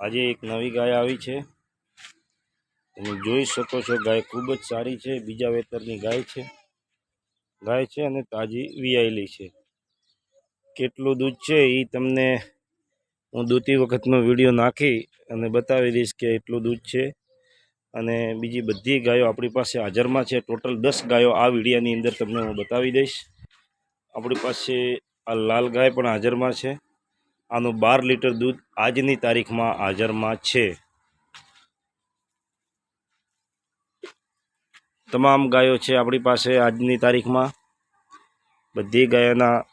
આજે એક નવી ગાય આવી છે. તમે જોઈ શકો છો, ગાય ખૂબ જ સારી છે, બીજા વેતરની ગાય છે. ગાય છે અને તાજી વિયાયેલી છે. કેટલું દૂધ છે એ તમને હું દૂધી વખતનો વીડિયો નાખી અને બતાવી દઈશ કે એટલું દૂધ છે. અને બીજી બધી ગાયો આપણી પાસે હાજરમાં છે. ટોટલ દસ ગાયો આ વિડીયાની અંદર તમને હું બતાવી દઈશ. આપણી પાસે આ લાલ ગાય પણ હાજરમાં છે. આનું બાર લીટર દૂધ આજની તારીખમાં હાજરમાં છે. તમામ ગાયો છે આપણી પાસે આજની તારીખમાં. બધી ગાયોના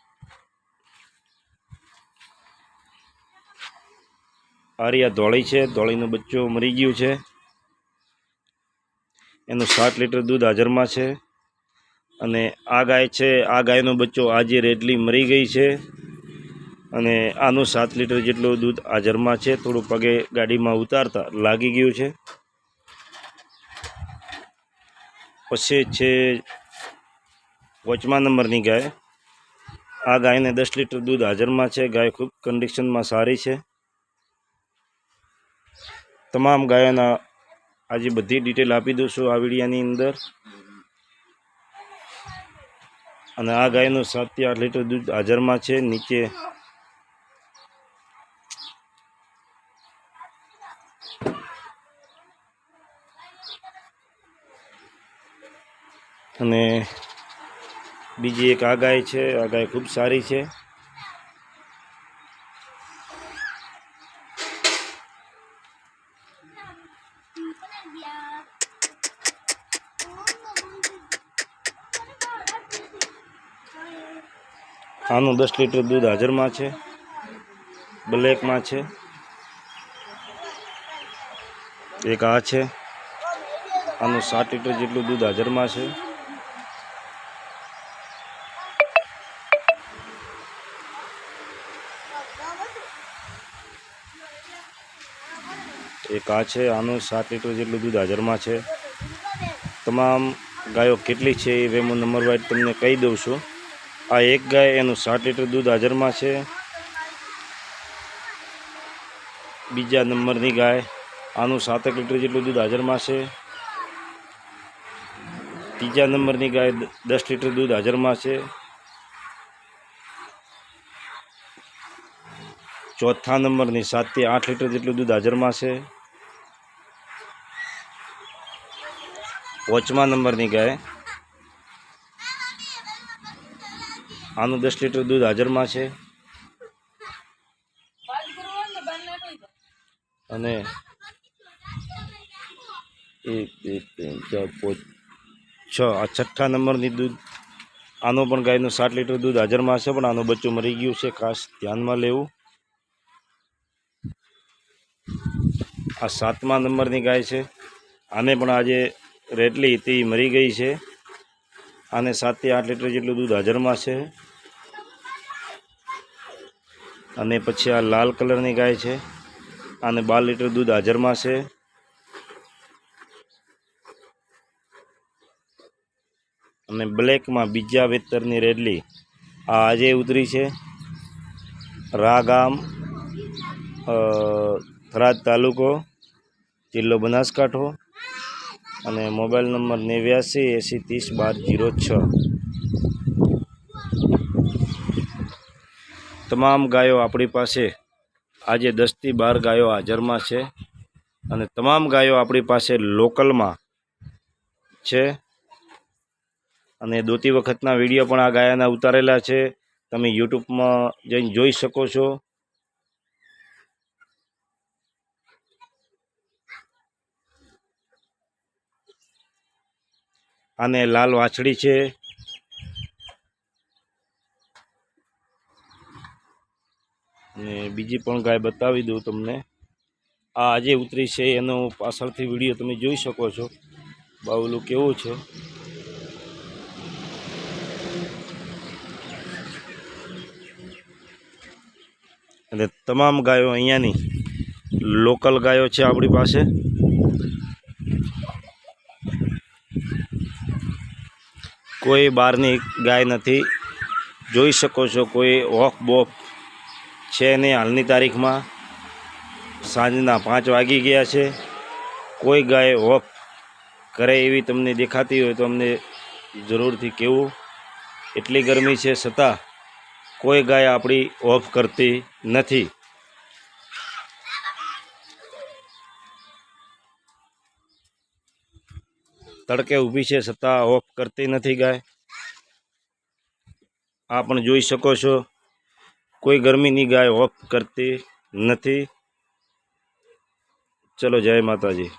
આરિયા ધોળી છે, ધોળીનું બચ્ચું મરી ગયું છે. એનું સાત લીટર દૂધ હાજરમાં છે. અને આ ગાય છે, આ ગાયનો બચ્ચો આજે રેડલી મરી ગઈ છે. અને આનું સાત લીટર જેટલું દૂધ હાજરમાં છે, થોડું પગે ગાડીમાં ઉતારતા લાગી ગયું છે. પછી છે વચમા નંબરની ગાય. આ ગાયને દસ લીટર દૂધ હાજરમાં છે. ગાય ખૂબ કન્ડિશનમાં સારી છે. તમામ ગાયોના આજે બધી ડિટેલ આપી દઉં છું આ વિડીયાની અંદર. અને આ ગાયનું સાતથી આઠ લીટર દૂધ હાજરમાં છે. નીચે અને બીજી એક આ છે આ ગાય ખૂબ સારી છે. આનું દસ લીટર દૂધ હાજરમાં છે, બ્લેકમાં છે. એક આ છે, આનું સાત લીટર જેટલું દૂધ હાજરમાં છે. એક આ છે, આનું સાત લીટર જેટલું દૂધ હાજરમાં છે. તમામ ગાયો કેટલી છે એ વેમો નંબર વાઇઝ તમને કહી દઉં છું. આ એક ગાય એનું સાત લીટર દૂધ હાજરમાં છે. બીજા નંબરની ગાય આનું સાતેક લીટર જેટલું દૂધ હાજરમાં છે. ત્રીજા નંબરની ગાય દસ લીટર દૂધ હાજરમાં છે. ચોથા નંબરની સાતથી આઠ લીટર જેટલું દૂધ હાજરમાં છે. પાંચમા નંબરની ગાય. આનું દસ લીટર દૂધ હાજરમાં છે. અને એક બે ત્રણ, ચાર છ, આ છઠ્ઠા નંબરની દૂધ. આનો પણ ગાયનું સાત લીટર દૂધ હાજરમાં છે, પણ આનું બચ્ચું મરી ગયું છે. ખાસ ધ્યાનમાં લેવું. આ સાતમા નંબરની ગાય છે. આને પણ આજે રેટલી તે મરી ગઈ છે. આને સાતથી આઠ લીટર જેટલું દૂધ હાજરમાં છે. અને પછી આ લાલ કલરની ગાય છે. આને બાર લીટર દૂધ હાજરમાં છે. અને બ્લેકમાં બીજા વેતરની રેડલી આ આજે ઉતરી છે. રા ગામ અ, થરાદ તાલુકો, જિલ્લો બનાસકાંઠો અને મોબાઈલ નંબર નેવ્યાસી એંસી ત્રીસ, બાર, જીરો છ. તમામ ગાયો આપણી પાસે આજે દસથી બાર ગાયો હાજરમાં છે અને તમામ ગાયો આપણી પાસે લોકલમાં છે. અને દોતી વખતના વીડિયો પણ આ ગાયાના ઉતારેલા છે. તમે યુટ્યુબમાં જઈને જોઈ શકો છો. અને લાલ વાછડી છે. અને બીજી પણ ગાય બતાવી દઉં તમને. આ આજે ઉતરી છે, એનો પાછળથી વીડિયો તમે જોઈ શકો છો. બાવલું કેવું છે? અને તમામ ગાયો અહીંયાની લોકલ ગાયો છે આપણી પાસે. કોઈ બહારની ગાય નથી. જોઈ શકો છો કોઈ ઓફ બોફ છે નહીં હાલની તારીખમાં. સાંજના પાંચ વાગી ગયા છે. કોઈ ગાય ઓફ કરે એવી તમને દેખાતી હોય તો અમને જરૂરથી કહેવું. એટલી ગરમી છે છતાં કોઈ ગાય આપણી ઓફ કરતી નથી. તડકે ઊભી છે છતાં ઓફ કરતી નથી ગાય. આ પણ જોઈ શકો છો, કોઈ ગરમીની ગાય ઓફ કરતી નથી. ચલો, જય માતાજી.